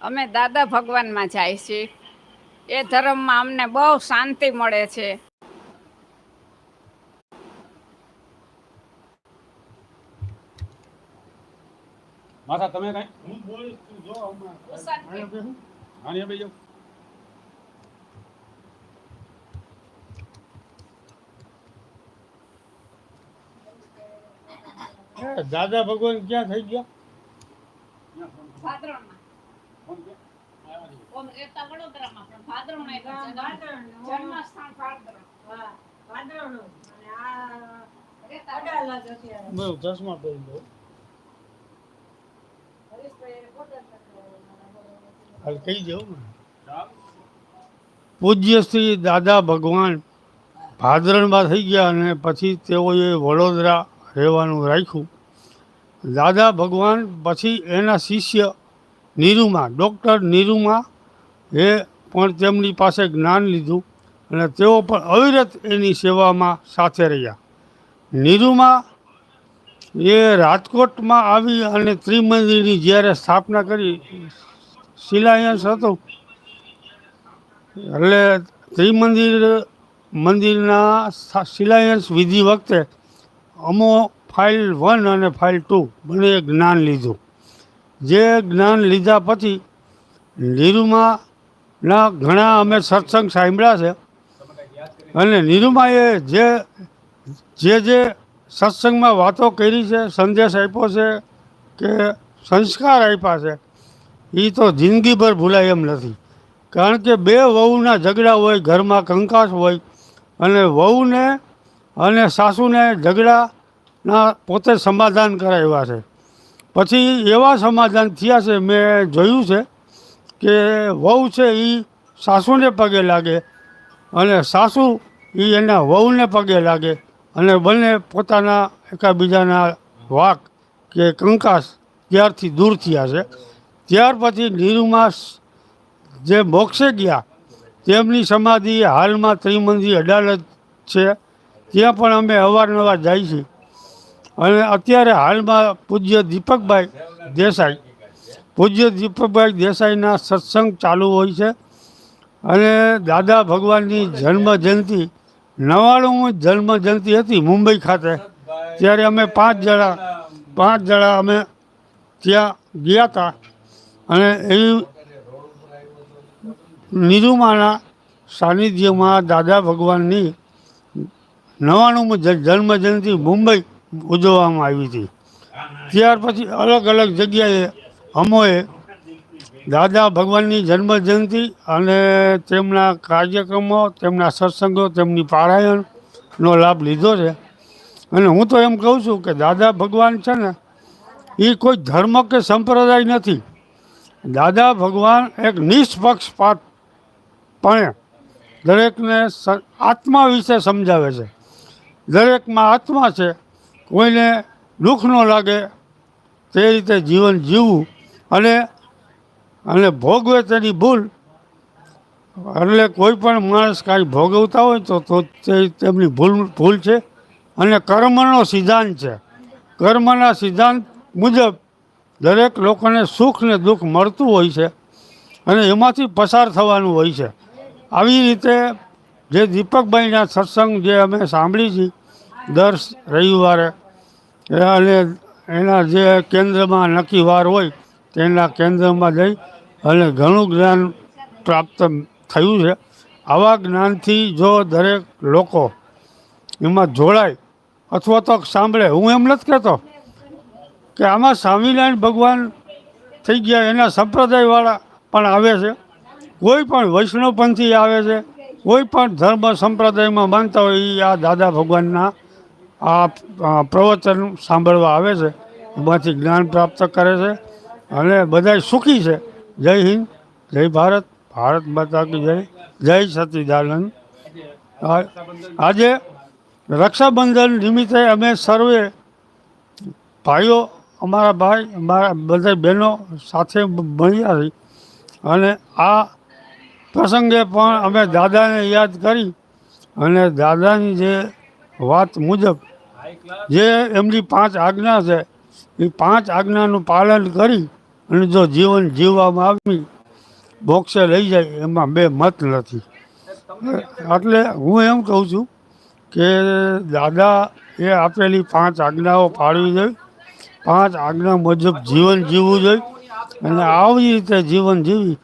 અમે દાદા ભગવાનમાં જાય છીએ એ ધર્મમાં અમને બહુ શાંતિ મળે છે. માથા તમે કઈ? હું બોલીશ તું જો હમણાં. આની ભાઈ જાઓ. દાદા ભગવાન ક્યાં થઈ ગયા? જન્મસ્થાન બહુ ચશ્મા પહેરી લો. હાલ કહી દઉં ને પૂજ્ય શ્રી દાદા ભગવાન ભાદરણમાં થઈ ગયા અને પછી તેઓએ વડોદરા રહેવાનું રાખ્યું. દાદા ભગવાન પછી એના શિષ્ય નીરુમા ડૉક્ટર નીરુમા એ પણ તેમની પાસે જ્ઞાન લીધું અને તેઓ પણ અવિરત એની સેવામાં સાથે રહ્યા. નીરુમા એ રાજકોટમાં આવી અને ત્રિમંદિરની જ્યારે સ્થાપના કરી, શિલાયન્સ હતો, એટલે ત્રિમંદિર મંદિરના શિલાયન્સ વિધિ વખતે અમો ફાઇલ વન અને ફાઇલ ટુ બંને જ્ઞાન લીધું. જે જ્ઞાન લીધા પછી નિરૂમાના ઘણા અમે સત્સંગ સાંભળ્યા છે. અને નીરુમાએ જે જે જે સત્સંગમાં વાતો કરી છે, સંદેશ આપ્યો છે કે સંસ્કાર આપ્યા છે એ તો જિંદગીભર ભૂલાય એમ નથી. કારણ કે બે વહુના ઝઘડા હોય, ઘરમાં કંકાસ હોય, અને વહુને અને સાસુને ઝઘડાના પોતે સમાધાન કરાવ્યા છે. પછી એવા સમાધાન થયા છે, મેં જોયું છે કે વહુ છે એ સાસુને પગે લાગે અને સાસુ એ એના વહુને પગે લાગે અને બંને પોતાના એકાબીજાના વાક કે કંકાસ ત્યારથી દૂર થયા છે. ત્યાર પછી નિરુમાસ જે મોક્ષે ગયા, તેમની સમાધિ હાલમાં ત્રિમંદિર અડાલત છે. ત્યાં પણ અમે અવારનવાર જાય છીએ. અને અત્યારે હાલમાં પૂજ્ય દીપકભાઈ દેસાઈ પૂજ્ય દીપકભાઈ દેસાઈના સત્સંગ ચાલુ હોય છે અને દાદા ભગવાનની જન્મ જયંતિ નવાણું જન્મ જયંતિ હતી મુંબઈ ખાતે. ત્યારે અમે પાંચ જણા પાંચ જણા અમે ત્યાં ગયા હતા અને એવી નિરૂમાના સાનિધ્યમાં દાદા ભગવાનની નવાણુંમી જન્મ જયંતિ મુંબઈ ઉજવવામાં આવી હતી. ત્યાર પછી અલગ અલગ જગ્યાએ અમોએ દાદા ભગવાનની જન્મજયંતિ અને તેમના કાર્યક્રમો, તેમના સત્સંગો, તેમની પારાયણનો લાભ લીધો છે. અને હું તો એમ કહું છું કે દાદા ભગવાન છે ને, એ કોઈ ધર્મ કે સંપ્રદાય નથી. દાદા ભગવાન એક નિષ્પક્ષપાત પણ દરેકને આત્મા વિશે સમજાવે છે. દરેકમાં આત્મા છે. કોઈને દુઃખ ન લાગે તે રીતે જીવન જીવવું અને અને ભોગવે તેની ભૂલ, એટલે કોઈ પણ માણસ કાંઈ ભોગવતા હોય તો તો તેમની ભૂલ ભૂલ છે. અને કર્મનો સિદ્ધાંત છે. કર્મના સિદ્ધાંત મુજબ દરેક લોકોને સુખ ને દુઃખ મળતું હોય છે અને એમાંથી પસાર થવાનું હોય છે. આવી રીતે જે દીપકભાઈના સત્સંગ જે અમે સાંભળી છીએ દર રવિવારે અને એના જે કેન્દ્રમાં નક્કી વાર હોય તેના કેન્દ્રમાં જઈ અને ઘણું જ્ઞાન પ્રાપ્ત થયું છે. આવા જ્ઞાનથી જો દરેક લોકો એમાં જોડાય અથવા તો સાંભળે, હું એમ નથી કહેતો કે આમાં સ્વામિનારાયણ ભગવાન થઈ ગયા, એના સંપ્રદાયવાળા પણ આવે છે. કોઈ પણ વૈષ્ણવપંથી આવે છે, કોઈ પણ ધર્મ સંપ્રદાયમાં માનતા હોય એ આ દાદા ભગવાનના આ પ્રવચન સાંભળવા આવે છે. એમાંથી જ્ઞાન પ્રાપ્ત કરે છે. અને બધા સુખી છે. જય હિન્દ, જય ભારત ભારત માતા કી જય જય સચિદાનંદ. આજે રક્ષાબંધન નિમિત્તે અમે સર્વે ભાઈઓ, અમારા ભાઈ, અમારા બધા બહેનો સાથે મળ્યા છીએ અને આ પ્રસંગે પણ અમે દાદાને યાદ કરી અને દાદાની જે વાત મુજબ જે એમની પાંચ આજ્ઞા છે, એ પાંચ આજ્ઞાનું પાલન કરી અને જો જીવન જીવવામાં આવી બોક્સે લઈ જાય, એમાં બે મત નથી. એટલે હું એમ કહું છું કે દાદા એ આપેલી પાંચ આજ્ઞાઓ પાળવી જોઈએ પાંચ આજ્ઞા મુજબ જીવન જીવવું જોઈએ અને આવી રીતે જીવન જીવી,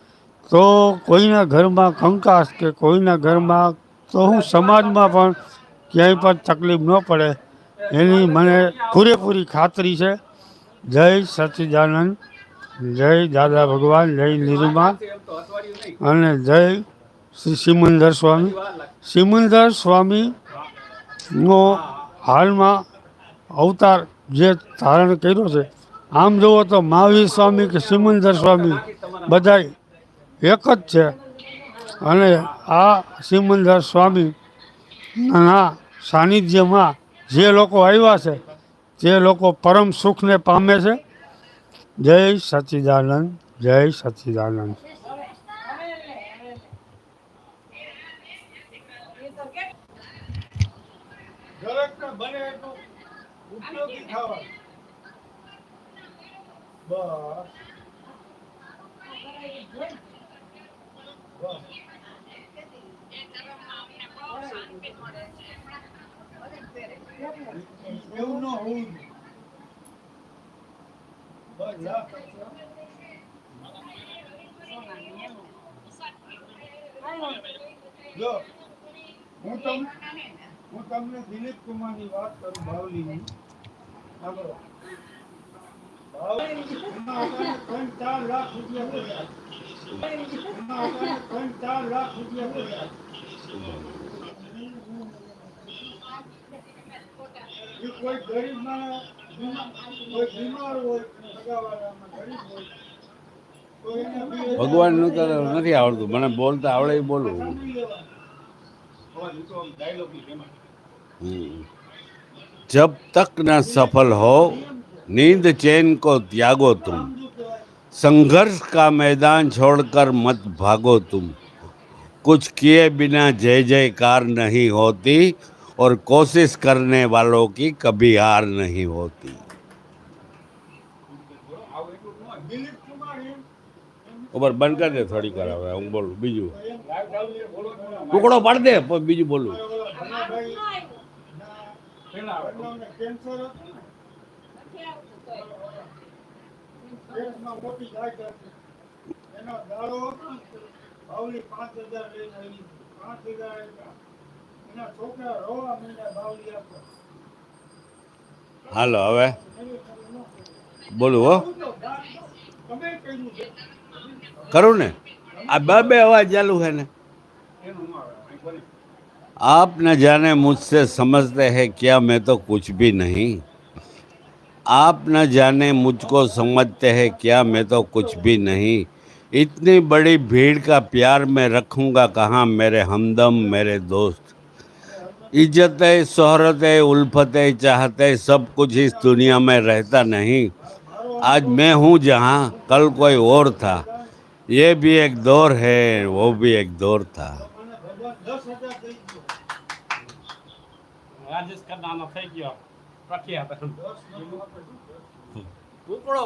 તો કોઈના ઘરમાં કંકાસ કે કોઈના ઘરમાં, તો હું સમાજમાં પણ ક્યાંય પણ તકલીફ ન પડે. એની મને પૂરેપૂરી ખાતરી છે. જય સચ્ચિદાનંદ જય દાદા ભગવાન, જય નિરૂમા અને જય શ્રી સિમંદર સ્વામી. સિમંદર સ્વામીનો હાલમાં અવતાર જે ધારણ કર્યો છે, આમ જુઓ તો મહાવીર સ્વામી કે સિમંદર સ્વામી બધા એક જ છે. અને આ સિમંદર સ્વામીના સાનિધ્યમાં જે લોકો આવ્યા છે તે લોકો પરમ સુખને પામે છે જય સચ્ચિદાનંદ જય સચ્ચિદાનંદ દરેકને બને એટલું ઉપયોગી થવા બસ એવું ન હોવું જોઈએ. બસ લા. જો હું તમને હું તમને દિલીપ કુમારની વાત કરું બાવલીની. લાખ રૂપિયા ત્રણ ચાર કોઈ ગરીબ માણસ, બીમા- કોઈ બીમાર હોય સગાવાલામાં ગરીબ હોય તો એને બે હજાર ભગવાનનું તો નથી આવડતું મને બોલતા આવડે એ બોલું સાંભળી લેવાના. हम्म। जब तक न सफल हो नींद चैन को त्यागो तुम संघर्ष का मैदान छोड़कर मत भागो तुम कुछ किए बिना जय जयकार नहीं होती और कोशिश करने वालों की कभी हार नहीं होती દિલીપ કુમાર એમ ખબર બંધ કરી દે થોડીક વાર હવે હું બોલું બીજું એમ લાઈવ ચાલુ બોલો ટુકડો પાડી દે પછી બીજું બોલું ભણાભાઈ પેલા આવે. વડલાઓને કેન્સર હતું ને પેટમાં મોટી ગાંઠ હતી. એનો દાડો હતો ને બાવલી પાંચ હજાર લઈને આવી પાંચ હજાર હાલો હવે બોલું હો આવું તો દાન તો તમે કર્યું છે કરું ને આ બે બે અવાજ ચાલુ છે ને એનું ન આવે. અહીં બોલી. आप न जाने मुझसे समझते हैं क्या मैं तो कुछ भी नहीं आप न जाने मुझको समझते हैं क्या मैं तो कुछ भी नहीं इतनी बड़ी भीड़ का प्यार मैं रखूंगा कहाँ मेरे हमदम मेरे दोस्त इज्जतें शोहरतें उल्फतें चाहते सब कुछ इस दुनिया में रहता नहीं आज मैं हूँ जहाँ कल कोई और था ये भी एक दौर है वो भी एक दौर था અને ભગવાન દસ હજાર દઈ ગયો રાજેશ ખન્નાનો થઈ ગયો પ્રખ્યાત દસ નંબર ટુકડો